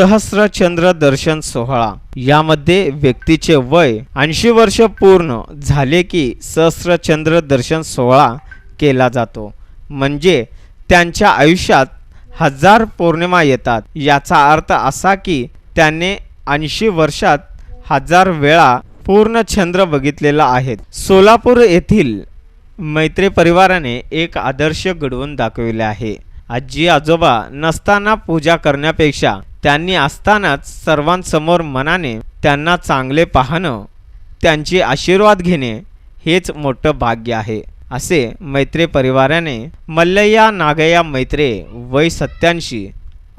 सहस्रचंद्र दर्शन सोहळा. यामध्ये व्यक्तीचे वय ऐंशी वर्ष पूर्ण झाले की सहस्रचंद्र दर्शन सोहळा केला जातो. म्हणजे त्यांच्या आयुष्यात हजार पौर्णिमा येतात. याचा अर्थ असा की त्याने ऐंशी वर्षात हजार वेळा पूर्ण चंद्र बघितलेला आहे. सोलापूर येथील मैत्री परिवाराने एक आदर्श घडवून दाखविले आहे. आजी आजोबा नसताना पूजा करण्यापेक्षा त्यांनी असतानाच सर्वांसमोर मनाने त्यांना चांगले पाहणं त्यांचे आशीर्वाद घेणे हेच मोठं भाग्य आहे असे मैत्रे परिवाराने मल्लय्या नागय्या मैत्रे वय सत्याऐंशी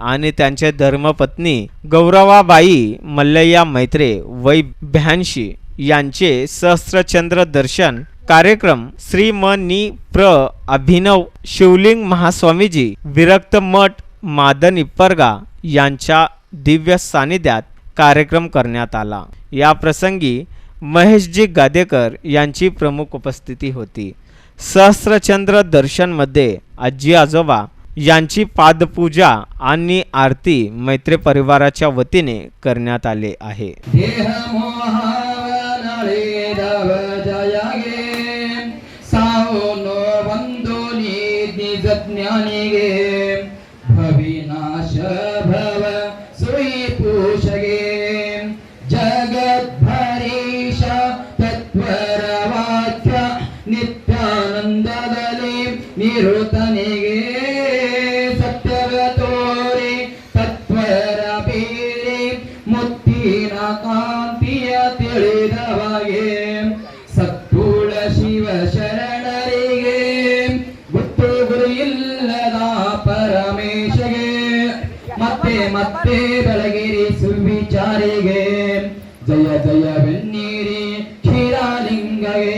आणि त्यांचे धर्मपत्नी गौरवाबाई मल्लय्या मैत्रे वय ब्याऐंशी यांचे सहस्त्रचंद्र दर्शन कार्यक्रम श्री म नि प्र. अभिनव शिवलिंग महास्वामीजी विरक्त मठ मादन इप्परगा यांच्या दिव्य सानिध्यात कार्यक्रम करण्यात आला. या प्रसंगी महेशजी गादेकर यांची प्रमुख उपस्थिती होती. सहस्रचंद्र दर्शनमध्ये आजी आजोबा यांची पादपूजा आणि आरती मैत्री परिवाराच्या वतीने करण्यात आले आहे. ಒಂದು ನೀತಿ ಸಜ್ಞಾನಿಗೆ ಮತ್ತೆ ಮತ್ತೆ ಬೆಳಗಿರಿ ಸುವಿಚಾರಿಗೆ ಜಯ ಜಯವೆನ್ನೀರಿ ಕ್ಷೀರಾಲಿಂಗಗೆ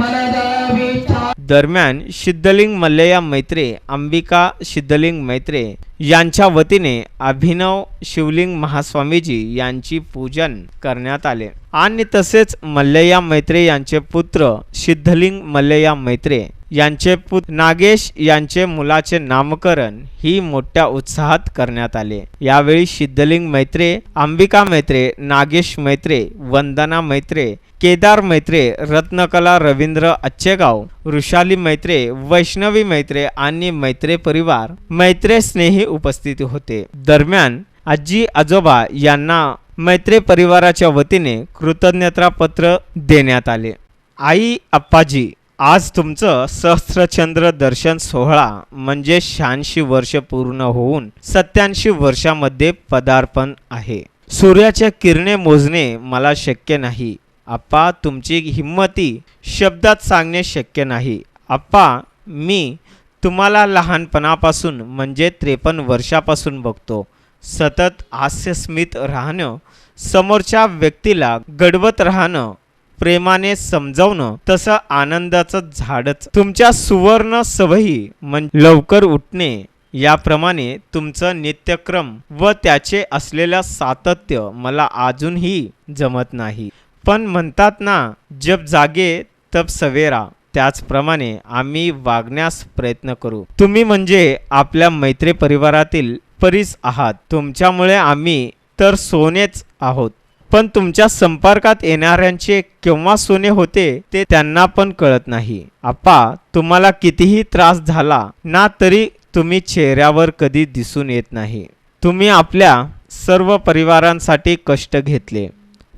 ಮನದ ವಿಚಾರ दरम्यान सिद्धलिंग मल्लया मैत्रे अंबिका सिद्धलिंग मैत्रे यांच्या वतीने अभिनव शिवलिंग महास्वामीजी यांची पूजन करण्यात आले आणि तसेच मल्लया मैत्रे यांचे पुत्र सिद्धलिंग मल्लया मैत्रे यांचे पुत नागेश यांचे मुलाचे नामकरण ही मोठ्या उत्साहात करण्यात आले. यावेळी सिद्धलिंग मैत्रे अंबिका मैत्रे नागेश मैत्रे वंदना मैत्रे केदार मैत्रे रत्नकला रवींद्र अच्छेगाव वृषाली मैत्रे वैष्णवी मैत्रे आणि मैत्रे परिवार मैत्रे स्नेही उपस्थित होते. दरम्यान आजी आजोबा यांना मैत्रे परिवाराच्या वतीने कृतज्ञता पत्र देण्यात आले. आई अप्पाजी आज तुमचं सहस्त्रचंद्र दर्शन सोहळा म्हणजे शहाऐंशी वर्ष पूर्ण होऊन सत्याऐंशी वर्षामध्ये पदार्पण आहे. सूर्याच्या किरणे मोजणे मला शक्य नाही. आप्पा तुमची हिंमती शब्दात सांगणे शक्य नाही. आप्पा मी तुम्हाला लहानपणापासून म्हणजे त्रेपन्न वर्षापासून बघतो. सतत हास्यस्मित राहणं समोरच्या व्यक्तीला घडवत राहणं प्रेमाने समजावणं तसं आनंदाचं झाडच. तुमच्या सुवर्ण सवयी म्हणजे लवकर उठणे याप्रमाणे तुमचं नित्यक्रम व त्याचे असलेलं सातत्य मला अजूनही जमत नाही. पण म्हणतात ना जब जागे तब सवेरा त्याचप्रमाणे आम्ही वागण्यास प्रयत्न करू. तुम्ही म्हणजे आपल्या मैत्री परिवारातील परीच आहात. तुमच्यामुळे आम्ही तर सोनेच आहोत. पण तुमच्या संपर्कात येणाऱ्यांचे केव्हा सोने होते ते त्यांना पण कळत नाही. आप्पा तुम्हाला कितीही त्रास झाला ना तरी तुम्ही चेहऱ्यावर कधी दिसून येत नाही. तुम्ही आपल्या सर्व परिवारांसाठी कष्ट घेतले.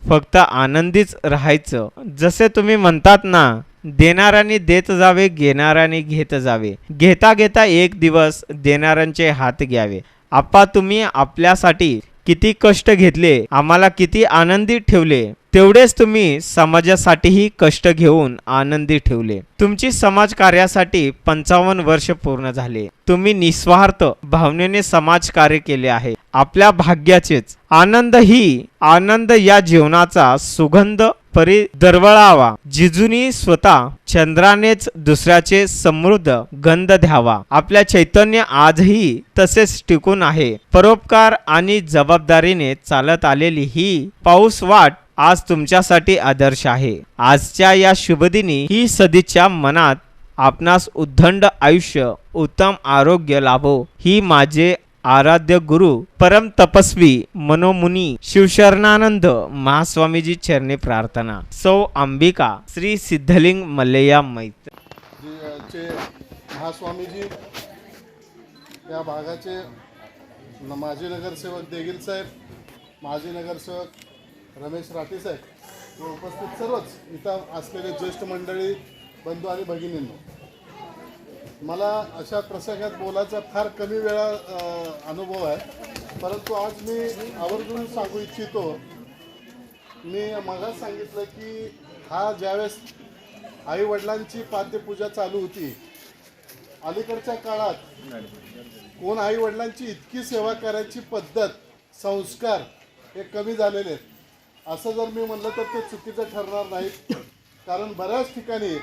फक्त आनंदीच राहायचं. जसे तुम्ही म्हणतात ना देणाऱ्याने देत जावे घेणाऱ्याने घेत जावे. घेता घेता एक दिवस देणाऱ्यांचे हात घ्यावे. आप्पा तुम्ही आपल्यासाठी किती कष्ट घेतले आम्हाला किती आनंदी ठेवले तेवढेच तुम्ही समाजासाठीही कष्ट घेऊन आनंदी ठेवले. तुमची समाज कार्यासाठी पंचावन्न वर्ष पूर्ण झाले. तुम्ही निस्वार्थ भावनेने समाज कार्य केले आहे. आपल्या भाग्याचेच आनंद ही आनंद या जीवनाचा सुगंध परी दरवळावा. जिजुनी स्वतः चंद्रानेच दुसऱ्याचे समृद्ध गंध द्यावा. आपल्या चैतन्य आजही तसेच टिकून आहे. परोपकार आणि जबाबदारीने चालत आलेली ही पाऊस वाट आज तुमच्यासाठी आदर्श आहे. आजच्या या शुभदिनी ही सदिच्छा मनात आपणास उद्दंड आयुष्य उत्तम आरोग्य लाभो. ही माझे आराध्य गुरु परम तपस्वी मनोमुनी शिवशरणानंद महास्वामीजी चरणी प्रार्थना. सौ अंबिका श्री सिद्धलिंग मल्लया मैत्र चे महास्वामीजी या भागाचे माजी नगरसेवक देगील साहेब माजी नगरसेवक रमेश राठी साहेब व उपस्थित सर्वच इथं असलेले ज्येष्ठ मंडळी बंधू आणि भगिनींनो. मला अशा प्रसंगात बोलायचा फार कमी वेळा अनुभव आहे. परंतु आज मी आवर्जून सांगू इच्छितो. मी मला सांगितलं की हा ज्यावेळेस आईवडिलांची पाद्यपूजा चालू होती अलीकडच्या काळात कोण आईवडिलांची इतकी सेवा करायची पद्धत संस्कार हे कमी झालेले आहेत. असं जर मी म्हणलं तर ते चुकीचं ठरणार नाही. कारण बऱ्याच ठिकाणी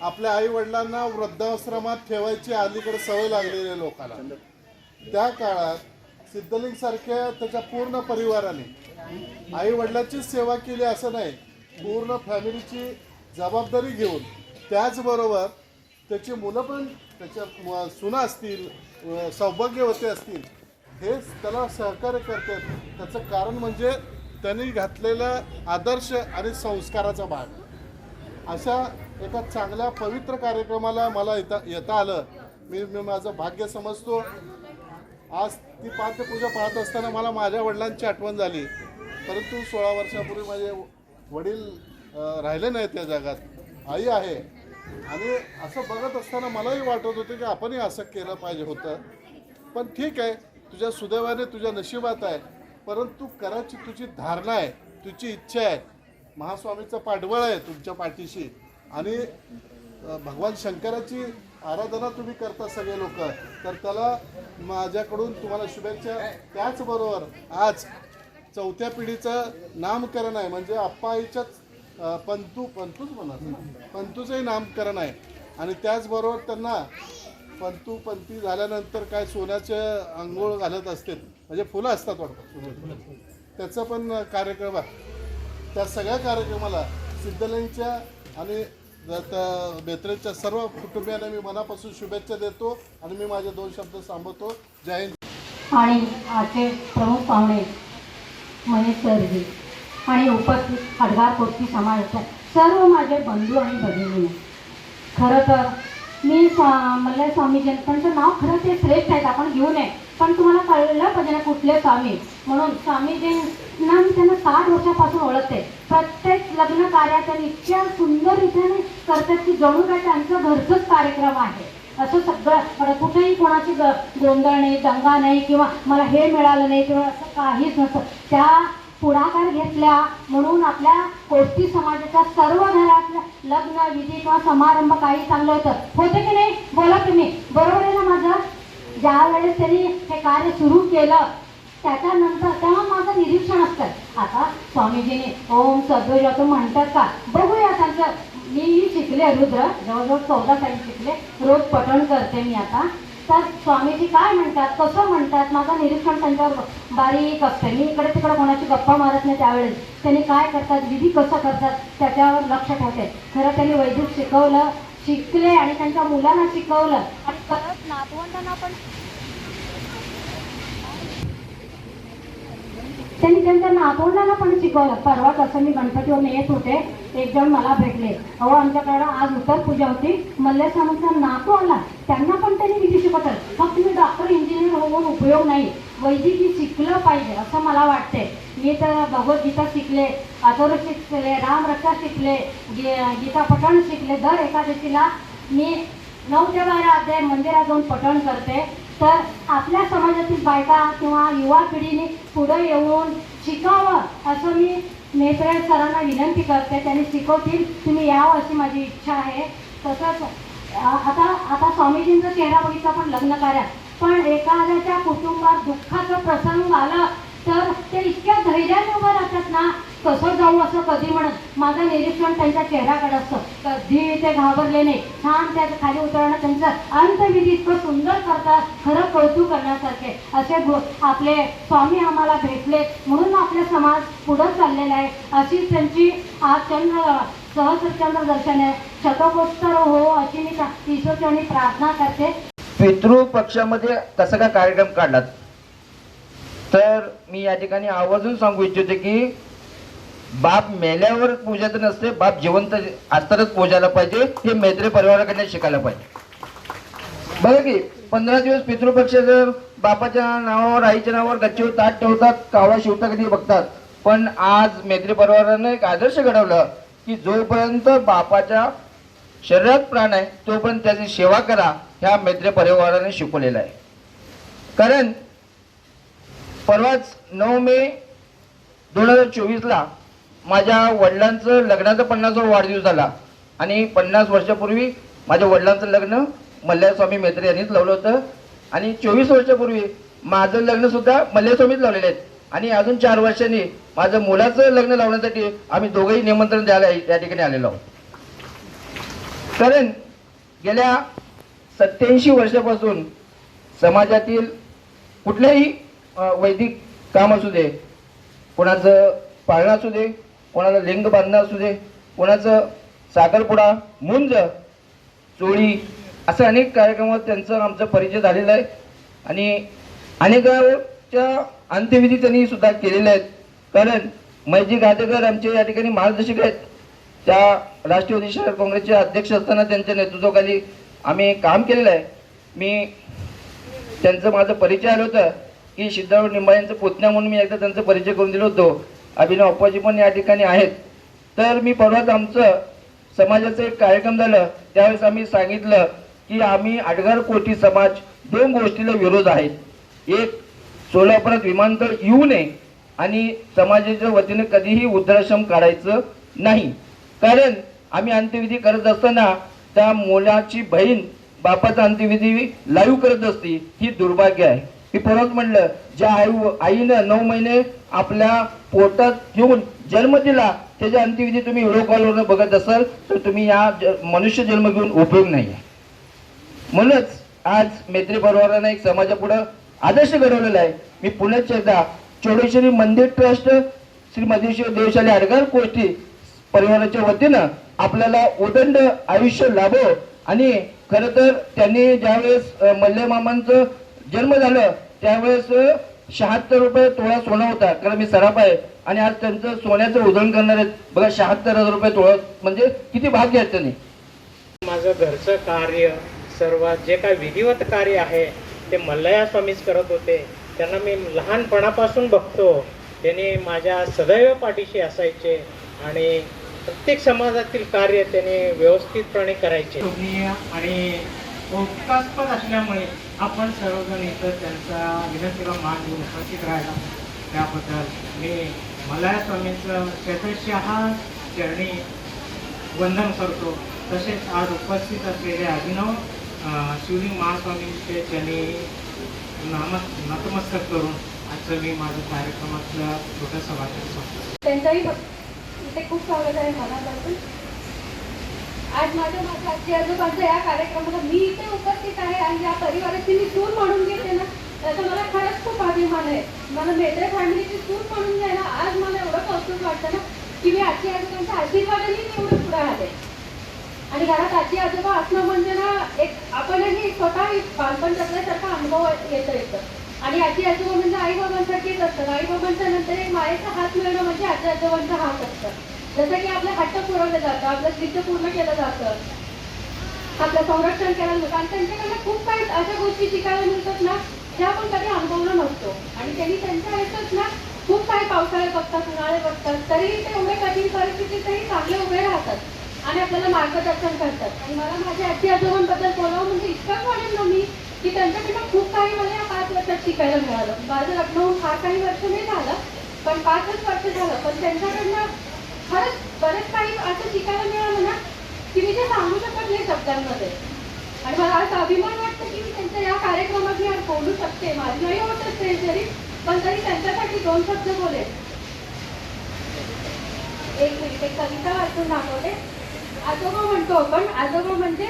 आपल्या आई वडिलांना वृद्धाश्रमात ठेवायची अलीकडे सवय लागलेली आहे लोकांना. त्या काळात सिद्धलिंग सारख्या त्याच्या पूर्ण परिवाराने आई वडिलांचीच सेवा केली असं नाही पूर्ण फॅमिलीची जबाबदारी घेऊन त्याचबरोबर त्याची मुलं पण त्याच्या सुना असतील सौभाग्यवती असतील हेच त्याला सहकार्य करतात. त्याचं कारण म्हणजे त्यांनी घातलेला आदर्श आणि संस्काराचा भाग. अशा एका चांगल्या पवित्र कार्यक्रमाला मला येता येता आलं. मी मी माझं भाग्य समजतो. आज ती पाद्यपूजा पाहत असताना मला माझ्या वडिलांची आठवण झाली. परंतु सोळा वर्षापूर्वी माझे वडील राहिले नाहीत त्या जगात. आई आहे. आणि असं बघत असताना मलाही वाटत होतं की आपणही असं केलं पाहिजे होतं. पण ठीक आहे. तुझ्या सुदैवाने तुझ्या नशिबात आहे. परंतु करायची तुझी धारणा आहे तुझी इच्छा आहे. महास्वामीचं पाठबळ आहे तुमच्या पाठीशी. आणि भगवान शंकराची आराधना तुम्ही करता सगळे लोक. तर त्याला माझ्याकडून तुम्हाला शुभेच्छा. त्याचबरोबर आज चौथ्या पिढीचं नामकरण आहे. म्हणजे आप्पाईच्याच पंतू पंतूच म्हणा पंतूचंही नामकरण आहे. आणि त्याचबरोबर त्यांना पंतू पंती झाल्यानंतर काय सोन्याचे आंघोळ घालत असतील. म्हणजे फुलं असतात वाटतं. त्याचा पण कार्यक्रम आहे. त्या सगळ्या कार्यक्रमाला सिद्धलिंगच्या आणि द- त्या बेत्रेच्या सर्व कुटुंबियांना मी मनापासून शुभेच्छा देतो आणि मी माझे दोन शब्द सांभतो जय हिंद. आणि आजचे प्रमुख पाहुणे मनीष सरजी आणि उपस्थित हडगार कोटकी समाजाचे सर्व माझे बंधू आणि भगिनी. खरं तर मी स्वा स्वामी स्वामीजी त्यांचं नाव खरं ते श्रेष्ठ आहेत आपण घेऊ नये. पण तुम्हाला कळलं पाहिजे ना कुठले स्वामी? म्हणून स्वामीजींना मी त्यांना साठ वर्षापासून ओळखते. प्रत्येक लग्न कार्यात इतक्या सुंदर रीतीने करतात की जणू काय त्यांचं घरचंच कार्यक्रम आहे. असं सगळं पण कुठेही कोणाची ग गोंधळ नाही दंगा नाही किंवा मला हे मिळालं नाही किंवा असं काहीच नसतं. त्या पुढाकार घेतल्या म्हणून आपल्या कोष्टी समाजाच्या सर्व घरातल्या लग्न विधी किंवा समारंभ काही चांगलं होतं. होते की नाही? बोला तुम्ही. बरोबर आहे ना माझं? ज्या वेळेस त्यांनी हे कार्य सुरू केलं त्याच्यानंतर तेव्हा माझं निरीक्षण असतं. आता स्वामीजीने ओम सद्वैजातून म्हणतात का? बघूया त्यांचं मी शिकले रुद्र जवळजवळ चौदा साईड शिकले. रोज पठण करते मी आता. तर स्वामीजी काय म्हणतात कसं म्हणतात माझं निरीक्षण त्यांच्यावर बारीक असते. मी इकडे तिकडे कोणाची गप्पा मारत नाही त्यावेळेस. त्यांनी काय करतात विधी कसं करतात त्याच्यावर लक्ष ठेवते. खरं त्यांनी वैदिक शिकवलं शिकले आणि त्यांच्या मुलांना शिकवलं. आणि परत नातवंडांना पण त्यांनी त्यांच्या नातवंडाला पण शिकवलं परवा कसं मी गणपतीवरून येत होते एक जण मला भेटले. अहो आमच्याकडं आज उत्तर पूजा होती. मल्ल्या सामंतचा नातू आला. त्यांना पण त्यांनी विधी शिकवतात फक्त मी डॉक्टर इंजिनियर होऊन उपयोग नाही. वैद्यकी शिकलं पाहिजे असं मला वाटते मी तर भगवद्गीता शिकले अथर्व शिकले रामरक्षा शिकले गी- गीता पठण शिकले. दर एकादशीला मी नऊ ते बारा अध्याय मंदिरात जाऊन पठण करते. तर आपल्या समाजातील बायका किंवा युवा पिढीने पुढे येऊन शिकावं असं मी नेत्रे सरांना विनंती करते. त्यांनी शिकवतील तुम्ही यावं अशी माझी इच्छा आहे. तसंच आता आता स्वामीजींचा चेहरा बघितला पण लग्न कार्यात. पण एखाद्याच्या कुटुंबात दुःखाचा प्रसंग आला तर ते इतक्या धैर्याने उभं राहतात ना कसं जाऊ असं कधी म्हणत माझं निरीक्षण त्यांच्या चेहऱ्याकडे असतं. कधी ते घाबरले नाही. छान त्या खाली उतरणं त्यांचं अंतविधी इतकं सुंदर करतात. खरं कौतुक करण्यासारखे. असे आपले स्वामी आम्हाला भेटले म्हणून आपला समाज पुढं चाललेला आहे. अशी त्यांची आज चंद्र सहस्रचंद्र दर्शन. आहे शतकोत्तर हो अशी मी त्या- ईश्वरचरणी प्रार्थना करते. पितृ पक्षामध्ये कसा काय कार्यक्रम काढलात? तर मी या ठिकाणी आवर्जून सांगू इच्छितो की बाप मेल्यावर पूजा तर नसते बाप जिवंत असतानाच पूजायला पाहिजे हे मैत्री परिवाराकडे शिकायला पाहिजे. बघा की पंधरा दिवस पितृपक्ष जर बापाच्या नावावर आईच्या नावावर गच्चीवर ताट ठेवतात कावळा शिवता कधी बघतात. पण आज मैत्री परिवारानं एक आदर्श घडवलं की जोपर्यंत बापाच्या शरीरात प्राण आहे तोपर्यंत त्याची सेवा करा ह्या मैत्री परिवाराने शिकवलेलं आहे. कारण परवाच नऊ मे दोन हजार चोवीसला माझ्या वडिलांचं लग्नाचा पन्नासावा वाढदिवस झाला. आणि पन्नास वर्षापूर्वी माझ्या वडिलांचं लग्न मल्ल्यास्वामी मेत्रे यांनीच लावलं होतं. आणि चोवीस वर्षापूर्वी माझं लग्नसुद्धा मल्ल्यास्वामीच लावलेले आहेत आणि अजून चार वर्षांनी माझं मुलाचं लग्न लावण्यासाठी आम्ही दोघंही निमंत्रण द्यायला या ठिकाणी आलेलो आहोत. कारण गेल्या सत्याऐंशी वर्षापासून समाजातील कुठल्याही वैदिक काम असू दे कोणाचं पाळणं असू दे कोणाला लिंग बांधणं असू दे कोणाचं साखरपुडा मुंज चोळी असे अनेक कार्यक्रमात त्यांचा आमचा परिचय झालेला आहे. आणि अनेकाच्या अंत्यविधी त्यांनी सुद्धा केलेल्या आहेत. कारण मैजी घाटेकर आमचे या ठिकाणी मार्गदर्शक आहेत. त्या राष्ट्रवादी शहर काँग्रेसचे अध्यक्ष असताना त्यांच्या नेतृत्वाखाली आम्ही काम केलेलं आहे. मी त्यांचं माझं परिचय आलं होतं की सिद्धराव निंबाळ्यांचं पुतण्या म्हणून मी एकदा त्यांचा परिचय करून दिलो होतो. अभिनव अप्पाजी पण या ठिकाणी आहेत. तर मी परवाच आमचं समाजाचं एक कार्यक्रम झालं. त्यावेळेस आम्ही सांगितलं की आम्ही आडगार कोटी समाज दोन गोष्टीला विरोध आहेत एक सोलापुरात विमानतळ येऊ नये आणि समाजाच्या वतीने कधीही वृद्धाश्रम काढायचं नाही. कारण आम्ही अंत्यविधी करत असताना त्या मुलाची बहीण बापाचा अंत्यविधी लाईव्ह करत असते ही दुर्भाग्य आहे. मी परत म्हणलं ज्या आई आईनं नऊ महिने आपल्या पोटात घेऊन जन्म दिला त्याच्या अंत्यविधी तुम्ही व्हिडिओ कॉलवरनं बघत असाल तर तुम्ही या मनुष्य जन्म घेऊन उपयोग नाही आहे म्हणूनच आज मैत्री परिवारानं एक समाजापुढं आदर्श घडवलेला आहे. मी पुण्यात एकदा चोडेश्वरी मंदिर ट्रस्ट श्री मधेश्वर देवशाली अडगार कोष्टी परिवाराच्या वतीनं आपल्याला उदंड आयुष्य लाभो. आणि खरं तर त्यांनी ज्यावेळेस अ, मल्ले मामांचं जन्म झालं त्यावेळेस शहात्तर रुपये तोळा सोनं होता. कारण मी सराफ आहे. आणि आज त्यांचं सोन्याचं उधळण करणार आहेत. बघा शहात्तर हजार रुपये तोळा म्हणजे किती भाग्य आहेत त्यांनी? माझं घरचं कार्य सर्व जे काय विधिवत कार्य आहे ते मल्लया स्वामीच करत होते. त्यांना मी लहानपणापासून बघतो. त्यांनी माझ्या सदैव पाठीशी असायचे. आणि प्रत्येक समाजातील कार्य त्यांनी व्यवस्थितपणे करायचे. आणि कौतुकास्पद असल्यामुळे आपण सर्वजण इथं त्यांचा विनंतीला मान देऊन उपस्थित राहिला त्याबद्दल मी मल्लया स्वामींचं शतशहा चरणी वंदन करतो. तसेच आज उपस्थित असलेले अभिनव अ, शिवलिंग महास्वामींचे त्यांनी नाम नतमस्तक करून आजचं मी माझं कार्यक्रमातलं छोटंसं वाचन संपतो त्यांचाही इथे खूप स्वागत आहे मला आज माझ्या माझ्या आजी आजोबांच्या या कार्यक्रमाला मी इथे उपस्थित आहे आणि या परिवाराची मी चूर म्हणून घेते ना त्याचा मला खरंच खूप अभिमान आहे. मला मेत्रे फॅमिलीची चूर म्हणून घ्यायला आज मला एवढं कौतुक वाटतं ना की मी आजी आजोबांच्या आशीर्वादाने मी एवढं पुढे आले. आणि घरात आजी आजोबा असणं म्हणजे ना एक आपणही स्वतः बालपण जगल्यासारखा अनुभव येतो येतं आणि आजी आजोबा म्हणजे आई बाबांसारखीच असतं आई बाबांच्या नंतर एक मायेचा हात मिळणं म्हणजे आजी आजोबांचा हात असतं. जसं की आपले हट्ट पुरवलं जातं आपलं सिद्ध पूर्ण केलं जातं. आपलं संरक्षण केलं जातं. आणि त्यांच्याकडनं खूप काही अशा गोष्टी शिकायला मिळतात ना ज्या आपण कधी अनुभवलं नसतो आणि त्यांनी त्यांच्या ह्याच्यात ना खूप काही पावसाळे बघतात उन्हाळे बघतात. तरीही ते एवढे कठीण परिस्थितीतही चांगले उभे राहतात आणि आपल्याला मार्गदर्शन करतात. आणि मला माझ्या आजी आजोबांबद्दल बोलावं म्हणजे इतकंच वाटेल ना मी की त्यांच्याकडनं खूप काही मला या पाच वर्षात शिकायला मिळालं. माझं लग्न होऊन फार काही वर्ष नाही झालं पण पाचच वर्ष झालं. पण त्यांच्याकडनं खरंच बरंच काही असं शिकायला मिळालं ना की मी ते सांगू शकत नाही शब्दांमध्ये. आणि मला असं अभिमान वाटतो की मी त्यांच्या या कार्यक्रमात मी आज बोलू शकते. माझी नाही होत असते जरी पण तरी त्यांच्यासाठी दोन शब्द बोले एक मिनिट एक कविता वाचून दाखवते. आजोबा म्हणतो आपण आजोबा म्हणजे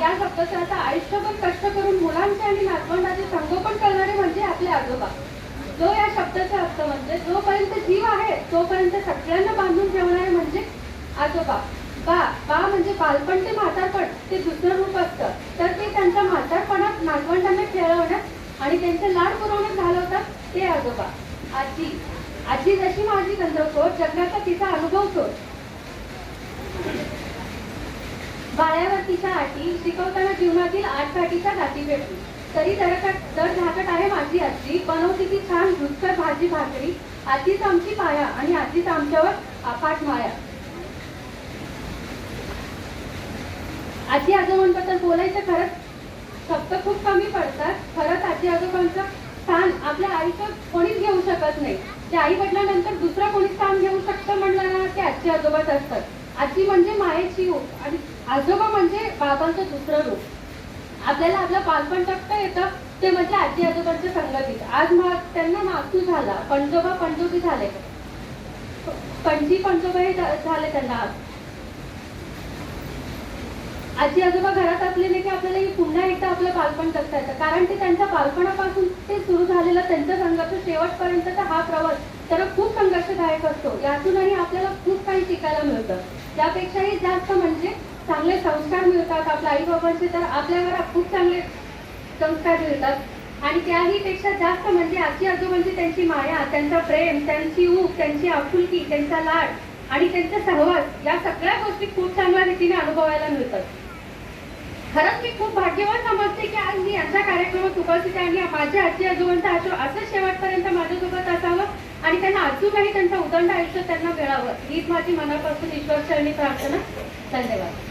या शब्दाचा आता आयुष्यभर कष्ट करून मुलांचे आणि नातवंडाचे संगोपन करणारे म्हणजे आपले या शब्दाचा अर्थ म्हणजे जोपर्यंत जीव आहे तोपर्यंत सगळ्यांना बांधून ठेवणारे म्हणजे आजोबा. बा बा म्हणजे बालपण ते म्हातारपण ते दुसरं रूप असतं. तर ते त्यांच्या म्हातारपणात नातवंडांना खेळवण्यात आणि त्यांचे लाड पुरवण्यात घालवतात ते आजोबा. आजी आजी जशी माझी चंद्रकोर जगण्याचा तिचा अनुभव शोध बाळ्यावर तिच्या आठी शिकवताना जीवनातील आठ गाठीच्या गाठी भेटली. तरी दरकट दर झाकट आहे माझी आजी. बनवते ती छान रुचकर भाजी भाकरी. आजीच आमची पाया आणि आजीच आमच्यावर अफाट माया. आजी आजोबांबद्दल बोलायचं खरंच शब्द खूप कमी पडतात. खरंच आजी आजोबांचं स्थान आपल्या आईचं कोणीच घेऊ शकत नाही. ते आई वडिलांनंतर दुसरं कोणी स्थान घेऊ शकतं म्हणलं ना ते आजी आजोबाच असतात. आजी म्हणजे मायेची रूप आणि आजोबा म्हणजे बाबांचं दुसरं रूप. आपल्याला आपलं बालपण जगता येतं. ते म्हणजे आजी आजोबांच्या संगतीत. आज मा त्यांना मातू झाला. पणजोबा पणजोबी झाले. पणजी पणजोबा हे झाले त्यांना आज. आजी आजोबा घरात असले नाही की आपल्याला पुन्हा एकदा आपलं बालपण जगता येतं. कारण ते त्यांच्या बालपणापासून ते सुरू झालेला त्यांचा संघर्ष शेवटपर्यंतचा हा प्रवास तर खूप संघर्षदायक असतो. यातूनही आपल्याला खूप काही शिकायला मिळतं. त्यापेक्षाही जास्त म्हणजे चांगले संस्कार मिळतात आपल्या आई बाबांचे तर आपल्यावर खूप चांगले संस्कार मिळतात. आणि त्याही पेक्षा जास्त म्हणजे आजी आजोबांची त्यांची माया त्यांचा प्रेम त्यांची ऊब त्यांची आपुलकी त्यांचा लाड आणि त्यांचा सहवास या सगळ्या गोष्टी खूप चांगल्या रीतीने अनुभवायला मिळतात. खरंच मी खूप भाग्यवान समजते की आज मी यांच्या कार्यक्रमात उपस्थित आहे. आणि माझ्या आजी आजोबांचा आशो असं शेवटपर्यंत माझ्यासोबत असावं आणि त्यांना अजूनही त्यांचं उदंड आयुष्य त्यांना मिळावं हीच माझी मनापासून ईश्वर प्रार्थना. धन्यवाद.